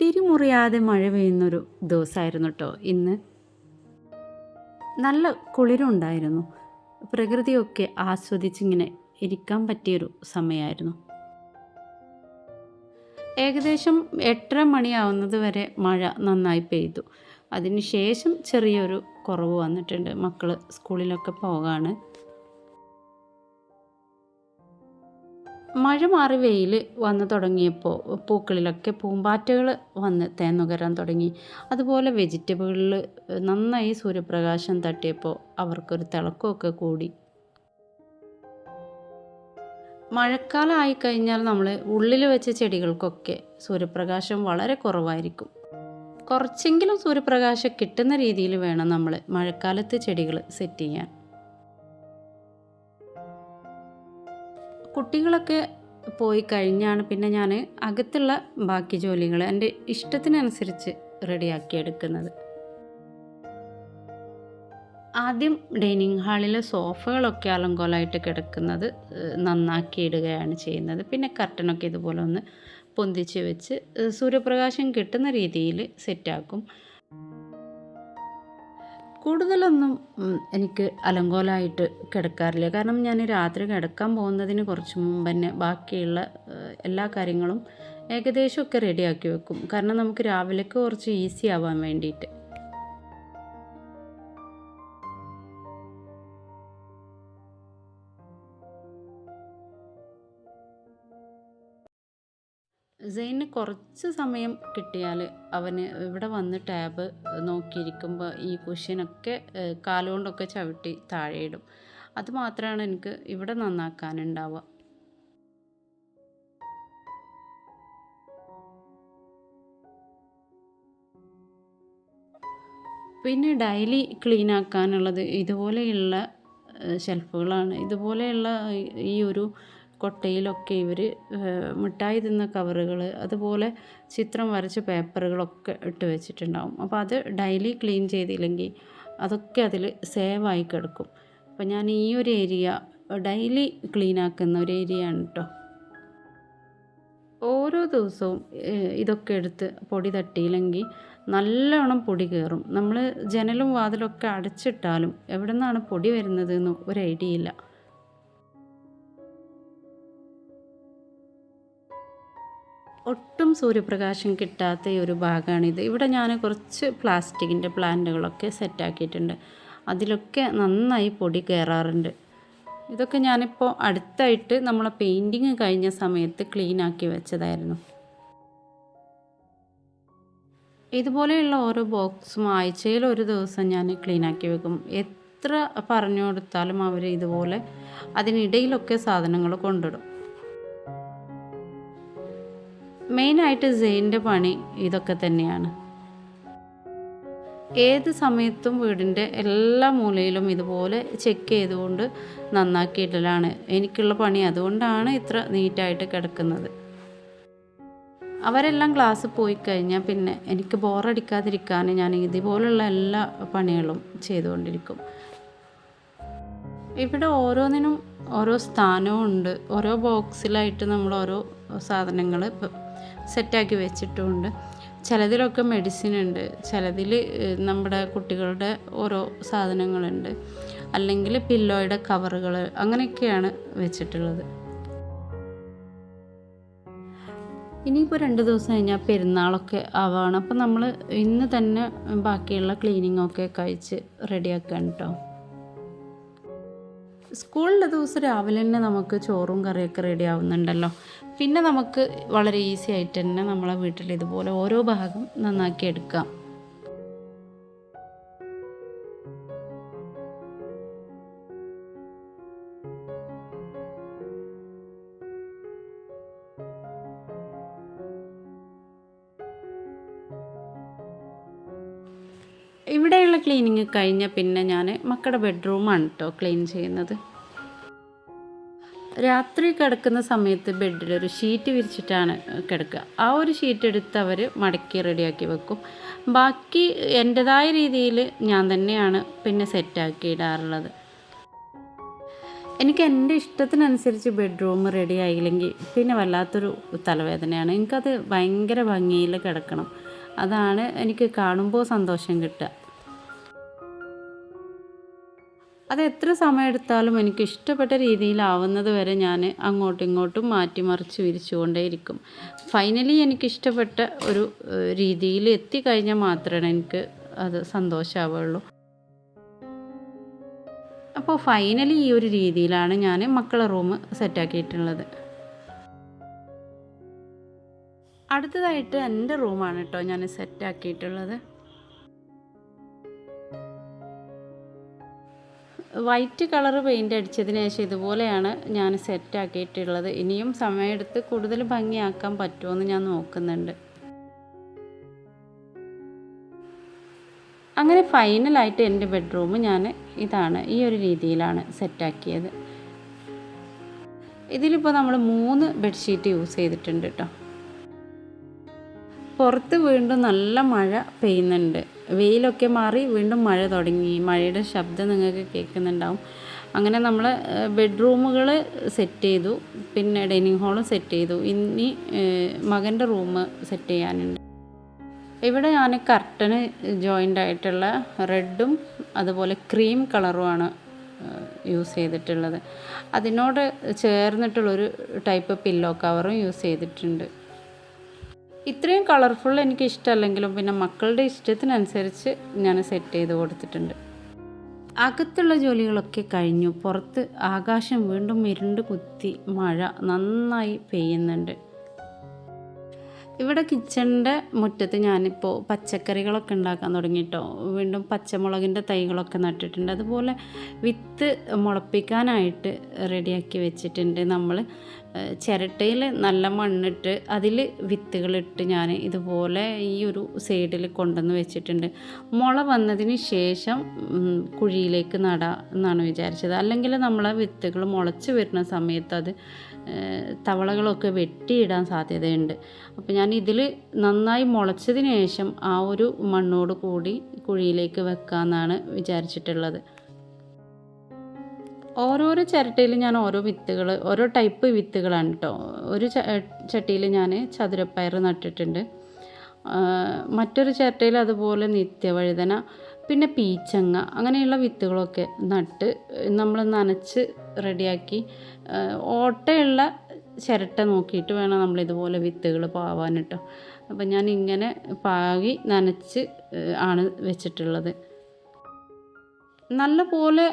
തിരിമുറിയാതെ മഴ പെയ്യുന്നൊരു ദിവസമായിരുന്നു കേട്ടോ ഇന്ന്. നല്ല കുളിരുണ്ടായിരുന്നു പ്രകൃതിയൊക്കെ ആസ്വദിച്ചിങ്ങനെ ഇരിക്കാൻ പറ്റിയൊരു സമയമായിരുന്നു ഏകദേശം എട്ടര മണിയാവുന്നത് വരെ മഴ നന്നായി പെയ്തു. അതിനുശേഷം ചെറിയൊരു കുറവ് വന്നിട്ടുണ്ട്. മക്കൾ സ്കൂളിലൊക്കെ പോകാണ്. മഴ മാറി വെയിൽ വന്ന് തുടങ്ങിയപ്പോൾ പൂക്കളിലൊക്കെ പൂമ്പാറ്റകൾ വന്ന് തേൻ നുകരാൻ തുടങ്ങി. അതുപോലെ വെജിറ്റബിളിൽ നന്നായി സൂര്യപ്രകാശം തട്ടിയപ്പോൾ അവർക്കൊരു തിളക്കമൊക്കെ കൂടി. മഴക്കാലമായി കഴിഞ്ഞാൽ നമ്മൾ ഉള്ളിൽ വെച്ച ചെടികൾക്കൊക്കെ സൂര്യപ്രകാശം വളരെ കുറവായിരിക്കും. കുറച്ചെങ്കിലും സൂര്യപ്രകാശം കിട്ടുന്ന രീതിയിൽ വേണം നമ്മൾ മഴക്കാലത്ത് ചെടികൾ സെറ്റ് ചെയ്യാൻ. കുട്ടികളൊക്കെ പോയി കഴിഞ്ഞാണ് പിന്നെ ഞാൻ അകത്തുള്ള ബാക്കി ജോലികൾ എന്റെ ഇഷ്ടത്തിനനുസരിച്ച് റെഡിയാക്കി എടുക്കുന്നത്. ആദ്യം ഡൈനിങ് ഹാളിലെ സോഫകളൊക്കെ അലങ്കോലമായിട്ട് കിടക്കുന്നത് നന്നാക്കി ഇടുകയാണ് ചെയ്യുന്നത്. പിന്നെ കർട്ടനൊക്കെ ഇതുപോലെ ഒന്ന് പൊന്തിച്ച് വെച്ച് സൂര്യപ്രകാശം കിട്ടുന്ന രീതിയിൽ സെറ്റാക്കും. കൂടുതലൊന്നും എനിക്ക് അലങ്കോലമായിട്ട് കിടക്കാറില്ല. കാരണം ഞാൻ രാത്രി കിടക്കാൻ പോകുന്നതിന് കുറച്ച് മുമ്പ് തന്നെ ബാക്കിയുള്ള എല്ലാ കാര്യങ്ങളും ഏകദേശമൊക്കെ റെഡിയാക്കി വെക്കും. കാരണം നമുക്ക് രാവിലേക്ക് കുറച്ച് ഈസി ആവാൻ വേണ്ടിയിട്ട്. സെയിന് കുറച്ച് സമയം കിട്ടിയാൽ അവന് ഇവിടെ വന്ന് ടാബ് നോക്കിയിരിക്കുമ്പോൾ ഈ കുഷ്യനൊക്കെ കാലുകൊണ്ടൊക്കെ ചവിട്ടി താഴെയിടും. അത് മാത്രമാണ് എനിക്ക് ഇവിടെ നന്നാക്കാനുണ്ടാവുക. പിന്നെ ഡെയിലി ക്ലീൻ ആക്കാനുള്ളത് ഇതുപോലെയുള്ള ഷെൽഫുകളാണ്. ഇതുപോലെയുള്ള ഈ ഒരു കൊട്ടയിലൊക്കെ ഇവർ മിഠായി തിന്ന കവറുകൾ അതുപോലെ ചിത്രം വരച്ച പേപ്പറുകളൊക്കെ ഇട്ട് വെച്ചിട്ടുണ്ടാവും. അപ്പോൾ അത് ഡെയിലി ക്ലീൻ ചെയ്തില്ലെങ്കിൽ അതൊക്കെ അതിൽ സേവായി കിടക്കും. അപ്പോൾ ഞാൻ ഈ ഒരു ഏരിയ ഡെയിലി ക്ലീൻ ആക്കുന്ന ഒരു ഏരിയ ആണ് കേട്ടോ ഓരോ ദിവസവും ഇതൊക്കെ എടുത്ത് പൊടി തട്ടിയില്ലെങ്കിൽ നല്ലോണം പൊടി കയറും നമ്മൾ ജനലും വാതിലൊക്കെ അടച്ചിട്ടാലും എവിടെ നിന്നാണ് പൊടി വരുന്നതെന്ന് ഒരു ഐഡിയ ഇല്ല. ഒട്ടും സൂര്യപ്രകാശം കിട്ടാത്ത ഒരു ഭാഗമാണിത്. ഇവിടെ ഞാൻ കുറച്ച് പ്ലാസ്റ്റിക്കിന്റെ പ്ലാന്റുകളൊക്കെ സെറ്റാക്കിയിട്ടുണ്ട്. അതിലൊക്കെ നന്നായി പൊടി കയറാറുണ്ട്. ഇതൊക്കെ ഞാനിപ്പോൾ അടുത്തായിട്ട് നമ്മളെ പെയിന്റിങ് കഴിഞ്ഞ സമയത്ത് ക്ലീൻ ആക്കി വെച്ചതായിരുന്നു. ഇതുപോലെയുള്ള ഓരോ ബോക്സും ആഴ്ചയിൽ ഒരു ദിവസം ഞാൻ ക്ലീൻ ആക്കി വെക്കും. എത്ര പറഞ്ഞു കൊടുത്താലും അവർ ഇതുപോലെ അതിനിടയിലൊക്കെ സാധനങ്ങൾ കൊണ്ടിടും. മെയിനായിട്ട് സെയിന്റെ പണി ഇതൊക്കെ തന്നെയാണ്. ഏത് സമയത്തും വീടിന്റെ എല്ലാ മൂലയിലും ഇതുപോലെ ചെക്ക് ചെയ്തുകൊണ്ട് നന്നാക്കിയിടലാണ്. എനിക്കുള്ള പണി അതുകൊണ്ടാണ് ഇത്ര നീറ്റായിട്ട് കിടക്കുന്നത്. അവരെല്ലാം ക്ലാസ് പോയി കഴിഞ്ഞാൽ പിന്നെ എനിക്ക് ബോറടിക്കാതിരിക്കാൻ ഞാൻ ഇതുപോലുള്ള എല്ലാ പണികളും ചെയ്തുകൊണ്ടിരിക്കും. ഇവിടെ ഓരോന്നിനും ഓരോ സ്ഥാനവും ഉണ്ട്. ഓരോ ബോക്സിലായിട്ട് നമ്മൾ ഓരോ സാധനങ്ങൾ സെറ്റാക്കി വെച്ചിട്ടുമുണ്ട് ചിലതിലൊക്കെ മെഡിസിൻ ഉണ്ട്. ചിലതിൽ നമ്മുടെ കുട്ടികളുടെ ഓരോ സാധനങ്ങളുണ്ട്. അല്ലെങ്കിൽ പില്ലോയുടെ കവറുകൾ അങ്ങനെയൊക്കെയാണ് വെച്ചിട്ടുള്ളത്. ഇനിയിപ്പോൾ രണ്ട് ദിവസം കഴിഞ്ഞാൽ പെരുന്നാളൊക്കെ ആവാണ്. അപ്പോൾ നമ്മൾ ഇന്ന് തന്നെ ബാക്കിയുള്ള ക്ലീനിങ്ങൊക്കെ കഴിച്ച് റെഡിയാക്കാൻ കേട്ടോ സ്കൂളിന്റെ ദിവസം രാവിലെ തന്നെ നമുക്ക് ചോറും കറിയൊക്കെ റെഡി ആവുന്നുണ്ടല്ലോ. പിന്നെ നമുക്ക് വളരെ ഈസി ആയിട്ട് തന്നെ നമ്മളെ വീട്ടിൽ ഇതുപോലെ ഓരോ ഭാഗം നന്നാക്കി എടുക്കാം. ക്ലീനിങ് കഴിഞ്ഞ പിന്നെ ഞാൻ മക്കളുടെ ബെഡ്റൂമാണ് കേട്ടോ ക്ലീൻ ചെയ്യുന്നത്. രാത്രി കിടക്കുന്ന സമയത്ത് ബെഡിൽ ഒരു ഷീറ്റ് വിരിച്ചിട്ടാണ് കിടക്കുക. ആ ഒരു ഷീറ്റ് എടുത്ത് അവർ മടക്കി റെഡിയാക്കി വെക്കും. ബാക്കി എന്റെതായ രീതിയിൽ ഞാൻ തന്നെയാണ് പിന്നെ സെറ്റാക്കി ഇടാറുള്ളത്. എനിക്ക് എന്റെ ഇഷ്ടത്തിനനുസരിച്ച് ബെഡ്റൂം റെഡി ആയില്ലെങ്കിൽ പിന്നെ വല്ലാത്തൊരു തലവേദനയാണ്. എനിക്കത് ഭയങ്കര ഭംഗിയിൽ കിടക്കണം. അതാണ് എനിക്ക് കാണുമ്പോൾ സന്തോഷം കിട്ടുക. അത് എത്ര സമയമെടുത്താലും എനിക്ക് ഇഷ്ടപ്പെട്ട രീതിയിലാവുന്നത് വരെ ഞാൻ അങ്ങോട്ടും ഇങ്ങോട്ടും മാറ്റിമറിച്ച് വിരിച്ചുകൊണ്ടേയിരിക്കും. ഫൈനലി എനിക്ക് ഇഷ്ടപ്പെട്ട ഒരു രീതിയിൽ എത്തിക്കഴിഞ്ഞാൽ മാത്രമേ എനിക്ക് അത് സന്തോഷമാവുള്ളൂ അപ്പോൾ ഫൈനലി ഈ ഒരു രീതിയിലാണ് ഞാൻ മക്കളെ റൂം സെറ്റാക്കിയിട്ടുള്ളത്. അടുത്തതായിട്ട് എന്റെ റൂമാണ് കേട്ടോ ഞാൻ സെറ്റാക്കിയിട്ടുള്ളത്. വൈറ്റ് കളർ പെയിന്റ് അടിച്ചതിന് ശേഷം ഇതുപോലെയാണ് ഞാൻ സെറ്റാക്കിയിട്ടുള്ളത്. ഇനിയും സമയമെടുത്ത് കൂടുതൽ ഭംഗിയാക്കാൻ പറ്റുമോ എന്ന് ഞാൻ നോക്കുന്നുണ്ട്. അങ്ങനെ ഫൈനലായിട്ട് എന്റെ ബെഡ്റൂം ഞാൻ ഇതാണ് ഈ ഒരു രീതിയിലാണ് സെറ്റാക്കിയത്. ഇതിലിപ്പോൾ നമ്മൾ മൂന്ന് ബെഡ്ഷീറ്റ് യൂസ് ചെയ്തിട്ടുണ്ട് കേട്ടോ. പുറത്ത് വീണ്ടും നല്ല മഴ പെയ്യുന്നുണ്ട്. വെയിലൊക്കെ മാറി വീണ്ടും മഴ തുടങ്ങി. മഴയുടെ ശബ്ദം നിങ്ങൾക്ക് കേൾക്കുന്നുണ്ടാവും. അങ്ങനെ നമ്മൾ ബെഡ്റൂമുകൾ സെറ്റ് ചെയ്തു. പിന്നെ ഡൈനിങ് ഹാളും സെറ്റ് ചെയ്തു. ഇനി മകന്റെ റൂം സെറ്റ് ചെയ്യാനുണ്ട്. ഇവിടെ ഞാൻ കർട്ടന് ജോയിന്റ് ആയിട്ടുള്ള റെഡും അതുപോലെ ക്രീം കളറുമാണ് യൂസ് ചെയ്തിട്ടുള്ളത്. അതിനോട് ചേർന്നിട്ടുള്ളൊരു ടൈപ്പ് പില്ലോ കവറും യൂസ് ചെയ്തിട്ടുണ്ട്. ഇത്രയും കളർഫുൾ എനിക്ക് ഇഷ്ടമല്ലെങ്കിലും പിന്നെ മക്കളുടെ ഇഷ്ടത്തിനനുസരിച്ച് ഞാൻ സെറ്റ് ചെയ്ത് കൊടുത്തിട്ടുണ്ട്. അകത്തുള്ള ജോലികളൊക്കെ കഴിഞ്ഞു. പുറത്ത് ആകാശം വീണ്ടും ഇരുണ്ട് കുത്തി മഴ നന്നായി പെയ്യുന്നുണ്ട്. ഇവിടെ കിച്ചണിന്റെ മുറ്റത്ത് ഞാനിപ്പോൾ പച്ചക്കറികളൊക്കെ ഉണ്ടാക്കാൻ തുടങ്ങിയിട്ടോ. വീണ്ടും പച്ചമുളകിന്റെ തൈകളൊക്കെ നട്ടിട്ടുണ്ട്. അതുപോലെ വിത്ത് മുളപ്പിക്കാനായിട്ട് റെഡിയാക്കി വെച്ചിട്ടുണ്ട് നമ്മൾ ചിരട്ടയിൽ നല്ല മണ്ണിട്ട് അതിൽ വിത്തുകളിട്ട് ഞാൻ ഇതുപോലെ ഈ ഒരു സൈഡിൽ കൊണ്ടുവന്ന് വെച്ചിട്ടുണ്ട്. മുള വന്നതിന് ശേഷം കുഴിയിലേക്ക് നടാം എന്നാണ് വിചാരിച്ചത്. അല്ലെങ്കിൽ നമ്മളെ വിത്തുകൾ മുളച്ച് വരുന്ന സമയത്ത് അത് തവളകളൊക്കെ വെട്ടിയിടാൻ സാധ്യതയുണ്ട്. അപ്പോൾ ഞാൻ ഇതിൽ നന്നായി മുളച്ചതിന് ശേഷം ആ ഒരു മണ്ണോട് കൂടി കുഴിയിലേക്ക് വെക്കാമെന്നാണ് വിചാരിച്ചിട്ടുള്ളത്. ഓരോരോ ചിരട്ടയിൽ ഞാൻ ഓരോ വിത്തുകൾ ഓരോ ടൈപ്പ് വിത്തുകളാണ് കേട്ടോ ഒരു ചട്ടിയിൽ ഞാൻ ചതുരപ്പയർ നട്ടിട്ടുണ്ട്. മറ്റൊരു ചിരട്ടയിൽ അതുപോലെ നിത്യവഴുതന പിന്നെ പീച്ചങ്ങ അങ്ങനെയുള്ള വിത്തുകളൊക്കെ നട്ട് നമ്മൾ നനച്ച് റെഡിയാക്കി ഓട്ടയുള്ള ചിരട്ട നോക്കിയിട്ട് വേണം നമ്മൾ ഇതുപോലെ വിത്തുകൾ പാവാൻ അപ്പം ഞാൻ ഇങ്ങനെ പാകി നനച്ച് ആണ് വെച്ചിട്ടുള്ളത്. നല്ലപോലെ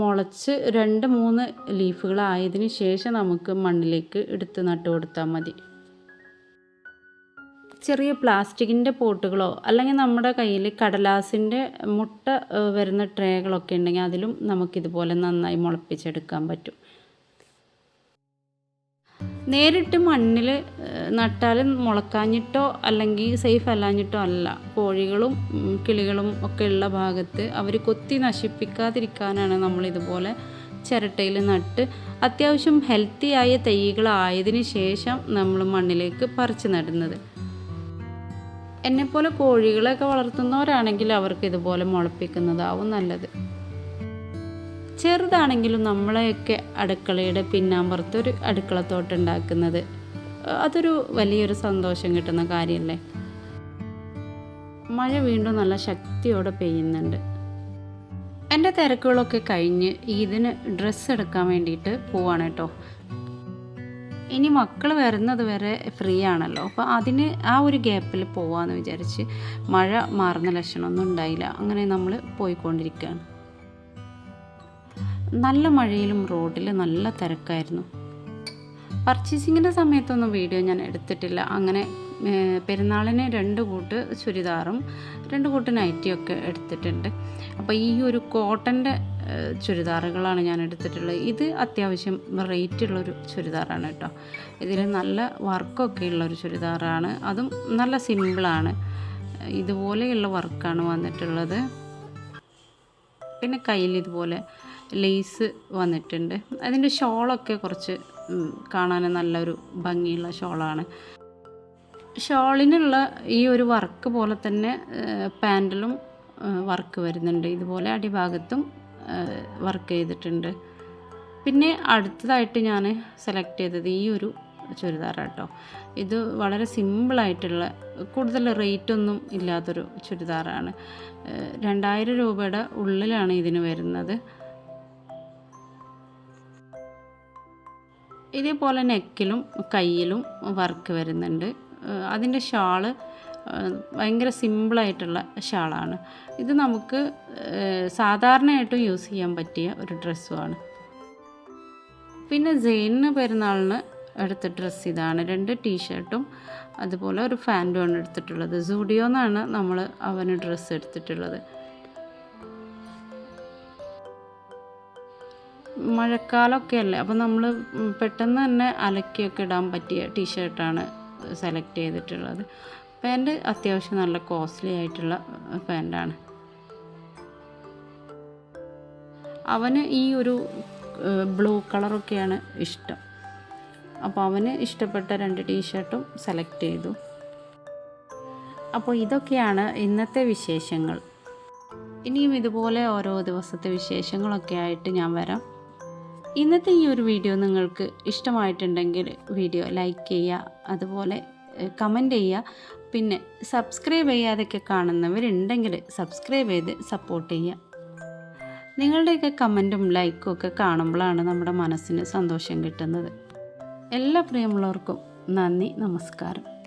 മുളച്ച് രണ്ട് മൂന്ന് ലീഫുകളായതിനു ശേഷം നമുക്ക് മണ്ണിലേക്ക് എടുത്ത് നട്ട് കൊടുത്താൽ മതി. ചെറിയ പ്ലാസ്റ്റിക്കിന്റെ പോട്ടുകളോ അല്ലെങ്കിൽ നമ്മുടെ കയ്യിൽ കടലാസിന്റെ മുട്ട വരുന്ന ട്രേകളൊക്കെ ഉണ്ടെങ്കിൽ അതിലും നമുക്കിതുപോലെ നന്നായി മുളപ്പിച്ചെടുക്കാൻ പറ്റും. നേരിട്ട് മണ്ണിൽ നട്ടാൽ മുളക്കാഞ്ഞിട്ടോ അല്ലെങ്കിൽ സേഫ് അല്ലാഞ്ഞിട്ടോ അല്ല. കോഴികളും കിളികളും ഒക്കെ ഉള്ള ഭാഗത്ത് അവർ കൊത്തി നശിപ്പിക്കാതിരിക്കാനാണ് നമ്മളിതുപോലെ ചിരട്ടയിൽ നട്ട് അത്യാവശ്യം ഹെൽത്തിയായ തൈകളായതിനു ശേഷം നമ്മൾ മണ്ണിലേക്ക് പറിച്ചു നടുന്നത്. എന്നെപ്പോലെ കോഴികളെയൊക്കെ വളർത്തുന്നവരാണെങ്കിൽ അവർക്ക് ഇതുപോലെ മുളപ്പിക്കുന്നതാവും നല്ലത്. ചെറുതാണെങ്കിലും നമ്മളെയൊക്കെ അടുക്കളയുടെ പിന്നാമ്പുറത്ത് ഒരു അടുക്കളത്തോട്ടം ഉണ്ടാക്കുന്നത് അതൊരു വലിയൊരു സന്തോഷം കിട്ടുന്ന കാര്യമല്ലേ? മഴ വീണ്ടും നല്ല ശക്തിയോടെ പെയ്യുന്നുണ്ട്. എന്റെ തിരക്കുകളൊക്കെ കഴിഞ്ഞ് ഇതിന് ഡ്രസ്സ് എടുക്കാൻ വേണ്ടിയിട്ട് പോവാണ് കേട്ടോ. ഇനി മക്കൾ വരുന്നത് വരെ ഫ്രീ ആണല്ലോ. അപ്പോൾ അതിന് ആ ഒരു ഗ്യാപ്പിൽ പോവാമെന്ന് വിചാരിച്ച് മഴ മാറുന്ന ലക്ഷണമൊന്നും ഉണ്ടായില്ല. അങ്ങനെ നമ്മൾ പോയിക്കൊണ്ടിരിക്കുകയാണ് നല്ല മഴയിലും റോഡിൽ നല്ല തിരക്കായിരുന്നു. പർച്ചേസിങ്ങിന്റെ സമയത്തൊന്നും വീഡിയോ ഞാൻ എടുത്തിട്ടില്ല. അങ്ങനെ പെരുന്നാളിനെ രണ്ട് കൂട്ട് ചുരിദാറും രണ്ട് കൂട്ട് നൈറ്റിയൊക്കെ എടുത്തിട്ടുണ്ട്. അപ്പോൾ ഈ ഒരു കോട്ടന്റെ ചുരിദാറുകളാണ് ഞാൻ എടുത്തിട്ടുള്ളത്. ഇത് അത്യാവശ്യം റേറ്റ് ഉള്ളൊരു ചുരിദാറാണ് കേട്ടോ. ഇതിൽ നല്ല വർക്കൊക്കെ ഉള്ളൊരു ചുരിദാറാണ്. അതും നല്ല സിമ്പിളാണ്. ഇതുപോലെയുള്ള വർക്കാണ് വന്നിട്ടുള്ളത്. പിന്നെ കയ്യിൽ ഇതുപോലെ ലേസ് വന്നിട്ടുണ്ട്. അതിന്റെ ഷോളൊക്കെ കുറച്ച് കാണാൻ നല്ലൊരു ഭംഗിയുള്ള ഷോളാണ്. ഷോളിനുള്ള ഈ ഒരു വർക്ക് പോലെ തന്നെ പാന്റിലും വർക്ക് വരുന്നുണ്ട്. ഇതുപോലെ അടിഭാഗത്തും വർക്ക് ചെയ്തിട്ടുണ്ട്. പിന്നെ അടുത്തതായിട്ട് ഞാൻ സെലക്ട് ചെയ്തത് ഈ ഒരു ചുരിദാറാണ് കേട്ടോ ഇത് വളരെ സിമ്പിളായിട്ടുള്ള കൂടുതൽ റേറ്റ് ഒന്നും ഇല്ലാത്തൊരു ചുരിദാറാണ്. രണ്ടായിരം രൂപയുടെ ഉള്ളിലാണ് ഇതിന് വരുന്നത്. ഇതേപോലെ നെക്കിലും കയ്യിലും വർക്ക് വരുന്നുണ്ട്. അതിന്റെ ഷാൾ ഭയങ്കര സിമ്പിളായിട്ടുള്ള ഷാളാണ്. ഇത് നമുക്ക് സാധാരണയായിട്ടും യൂസ് ചെയ്യാൻ പറ്റിയ ഒരു ഡ്രസ്സുമാണ്. പിന്നെ ജെയിനിന് പെരുന്നാളിന് എടുത്ത ഡ്രസ്സ് ഇതാണ്. രണ്ട് ടീഷർട്ടും അതുപോലെ ഒരു ഫാന്റുമാണ് എടുത്തിട്ടുള്ളത്. സൂഡിയോ എന്നാണ് നമ്മൾ അവന് ഡ്രസ്സ് എടുത്തിട്ടുള്ളത്. മഴക്കാലമൊക്കെ അല്ലേ? അപ്പം നമ്മൾ പെട്ടെന്ന് തന്നെ അലക്കിയൊക്കെ ഇടാൻ പറ്റിയ ടീഷർട്ടാണ് സെലക്ട് ചെയ്തിട്ടുള്ളത്. പാന്റ് അത്യാവശ്യം നല്ല കോസ്റ്റ്ലി ആയിട്ടുള്ള പാന്റാണ്. അവന് ഈ ഒരു ബ്ലൂ കളറൊക്കെയാണ് ഇഷ്ടം. അപ്പോൾ അവന് ഇഷ്ടപ്പെട്ട രണ്ട് ടീഷർട്ടും സെലക്ട് ചെയ്തു. അപ്പോൾ ഇതൊക്കെയാണ് ഇന്നത്തെ വിശേഷങ്ങൾ. ഇനിയും ഇതുപോലെ ഓരോ ദിവസത്തെ വിശേഷങ്ങളൊക്കെ ആയിട്ട് ഞാൻ വരാം. ഇന്നത്തെ ഈ ഒരു വീഡിയോ നിങ്ങൾക്ക് ഇഷ്ടമായിട്ടുണ്ടെങ്കിൽ വീഡിയോ ലൈക്ക് ചെയ്യുക അതുപോലെ കമന്റ് ചെയ്യുക. പിന്നെ സബ്സ്ക്രൈബ് ചെയ്യാതൊക്കെ കാണുന്നവരുണ്ടെങ്കിൽ സബ്സ്ക്രൈബ് ചെയ്ത് സപ്പോർട്ട് ചെയ്യുക. നിങ്ങളുടെയൊക്കെ കമന്റും ലൈക്കും ഒക്കെ കാണുമ്പോഴാണ് നമ്മുടെ മനസ്സിന് സന്തോഷം കിട്ടുന്നത്. എല്ലാ പ്രിയമുള്ളവർക്കും നന്ദി നമസ്കാരം.